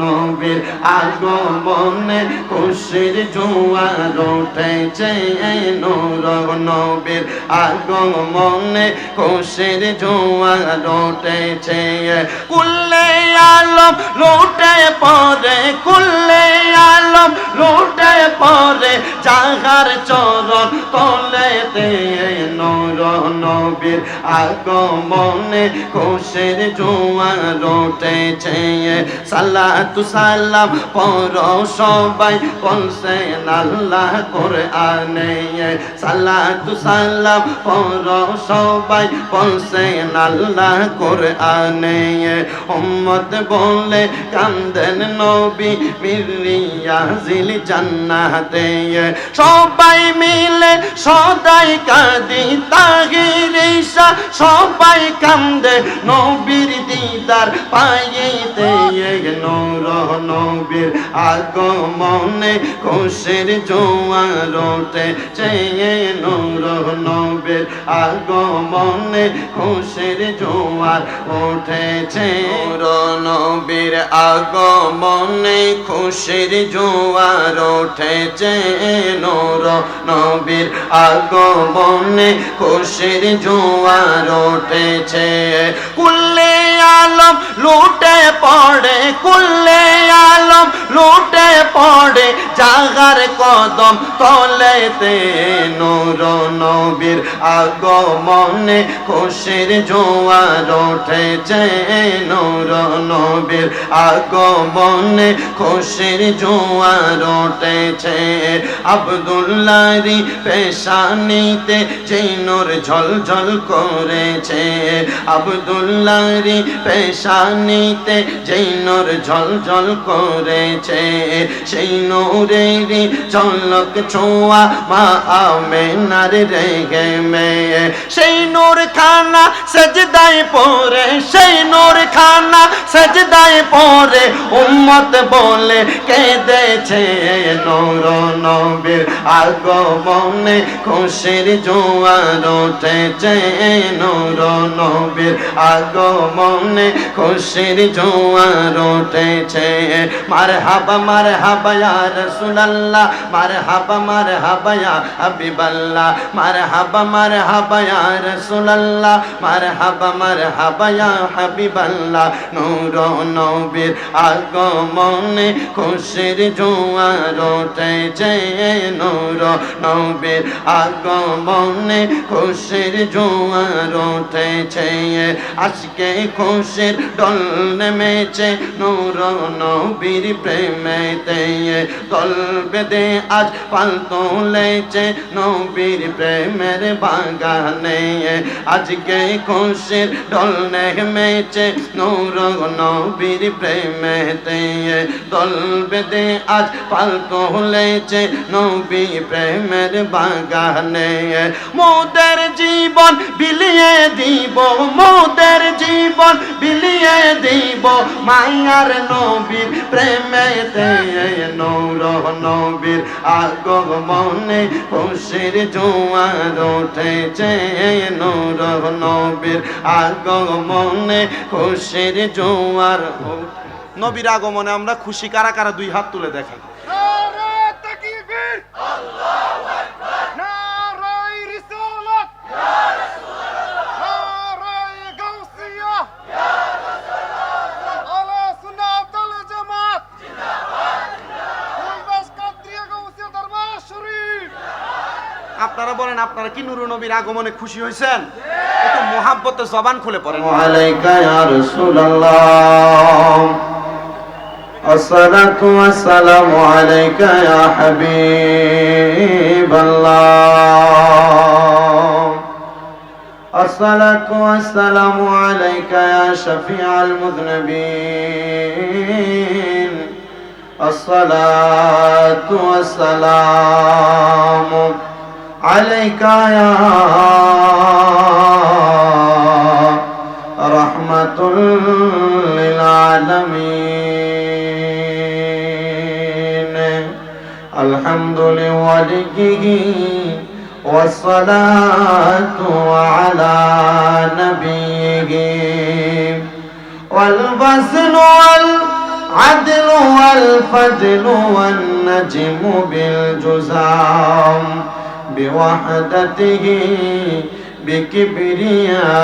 নবীর আগমনে খুশির জোয়ার উঠেছে নূর নবীর আগমনে খুশির জোয়ার উঠেছে। কুল্লে আলম লোটে পরে কুল্লে আলম লোটে পরে জাগার চরণ তলেতে নূর নবীর আগমনে খুশির জোয়ার উঠেছে। সালাতু সালাম পর সবাই বলছেন আল্লাহ কোরআনে। সালাতু সালাম পর সবাই বলছেন আল্লাহ কোরআনে। উম্মত বলে, কান্দেন নবী মিরিয়া জিল জান্নাতে। সবাই মিলে সদাই কাঁদি ঈশা সবাই কান্দে, নবীর দিদার পাইতে নবীর আগমনে খুশির জোয়ার ওঠে চেয়ে নূর নবীর আগমনে খুশির জোয়ার উঠেছে নবীর আগমনে খুশির জোয়ার উঠেছে নূর নবীর আগমনে খুশির জোয়ার উঠেছে। কুল্লে আলম লুটে পড়ে, কুল্লে আলম লুটে পড়ে, জাগার কদম তলেতে নূর নবীর আগমনে খুশির জোয়ার উঠেছে। নূর নবীর আগমনে খুশির জোয়ার উঠেছে। আবদুল্লারি পেশানিতে যেই নূর ঝলঝল করেছে। আবদুল্লারি পেশানিতে যেই নূর ঝলঝল করেছে। সেই নূরেরই ঝলক ছোঁয়া মা আমেনার রেগে মেয়ে। সেই নূর খানা সজদায় পরে সেই নূর খানা সজদায় পরে উম্মত বলে কেঁদেছে নূর নবীর আগমনে খুশির জোয়ার উঠেছে নূর নবীর আগমনে খুশির জোয়ার উঠেছে। মার হাবা মার হাবা ইয়া রাসূলুল্লাহ মার হাবা মার হাবা ইয়া হাবিবাল্লাহ মার হাবা মার হাবা ইয়া রাসূলুল্লাহ মার হাবা মার হাবা ইয়া হাবিবাল্লাহ। নূর নবীর আগমনে খুশির জোয়ার উঠেছে নূর নবীর আগমনে খুশির জোয়ার উঠেছে। আজকে খুশির ডল নেমেছে নূর নবীর প্রেমেতে। দল বেদে আজ পাল তোলেছে নবীর প্রেমের বাগানে। আজকে খুশির ডল নেমেছে নূর নবীর প্রেমেতে। দল বেদে আজ পাল তোলেছে নবী প্রেমের বাগানে। মোদের জীবন বিলিয়ে দিব, মোদের জীবন বিলিয়ে দিব। মায়ার নবীর প্রেমেতে নৌর নবীর আগমনে খুশির জোয়ার উঠেছে নৌর নবীর আগমনে খুশির জোয়ার নবীর আগমনে আমরা খুশি কারা কারা দুই হাত তুলে দেখাই আপনারা বলেন আপনারা কি নুরু নবীর আগমনে খুশি হয়েছেন একটু মোহাব্বতে জবান খুলে পড়েন عليك يا رسول الله الصلاة والسلام عليك يا حبيب الله الصلاة والسلام عليك يا شفيع المذنبين الصلاة والسلام عليك يا رحمة للعالمين. الحمد لوليه والصلاة على نبيه. والبسل الفضل والنجم بالجزام. بوحدته بكبريائه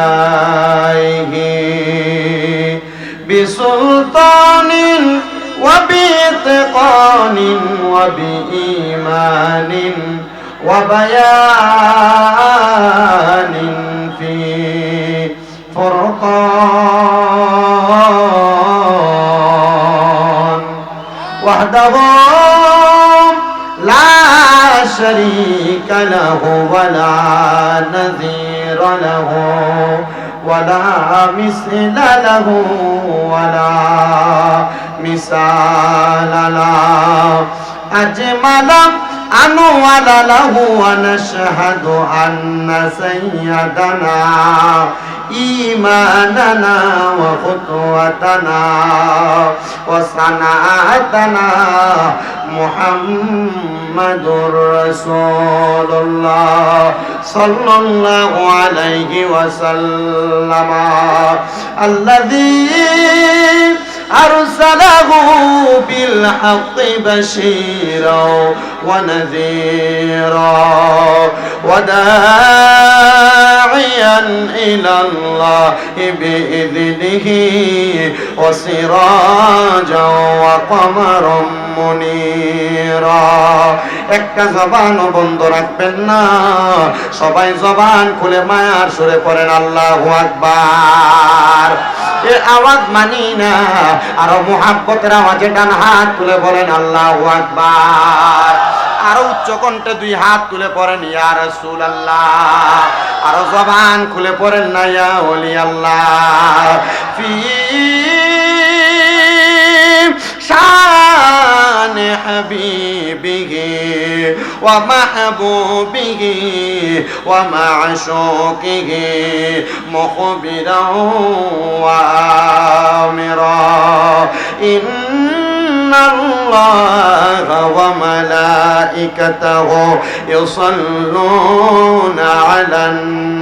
بسلطان وبإتقان وبإيمان وبيان في فرقان وحده لا شريك له ولا نذير له ولا مثل له ولا مثال له. أجمل أنوال له ونشهد أن سيدنا إيماننا وخطوتنا وصنعتنا محمد رسول الله صلى الله عليه وسلم الذي أرسله بالحق بشيرا ونذيرا وداعيا إلى الله بإذنه وسراجا وقمرا منيرا একটা জবানও বন্ধ রাখবেন না সবাই জবান খুলে মায়ার সুরে পড়েন আল্লাহু আকবার এ আওয়াজ মানি না। আরও মোহাব্বতের আওয়াজে ডান হাত তুলে বলেন, আল্লাহ আকবার। আরও উচ্চ কণ্ঠে দুই হাত তুলে পড়েন, ইয়া রাসূলুল্লাহ। আরও জবান খুলে পড়েন, না, ইয়া ওলি আল্লাহ ফি শান عن حبيبه ومحبوبه ومعشوقه مخبرا وآمرا. إن الله وملائكته يصلون على النبي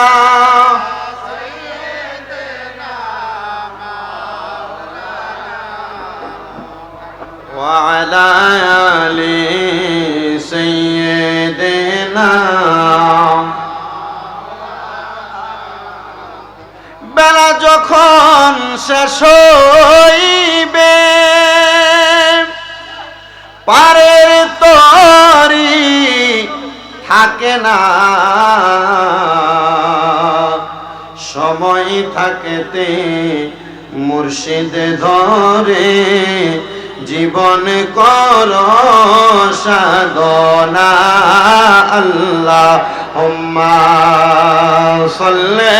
وعلى آل سيدنا বেলা যখন শেষ হইবে পারের তরি থাকে না সময় থাকেতে মুর্শিদ ধরে জীবন কর সাধনা আল্লাহ হুম্মা সল্লে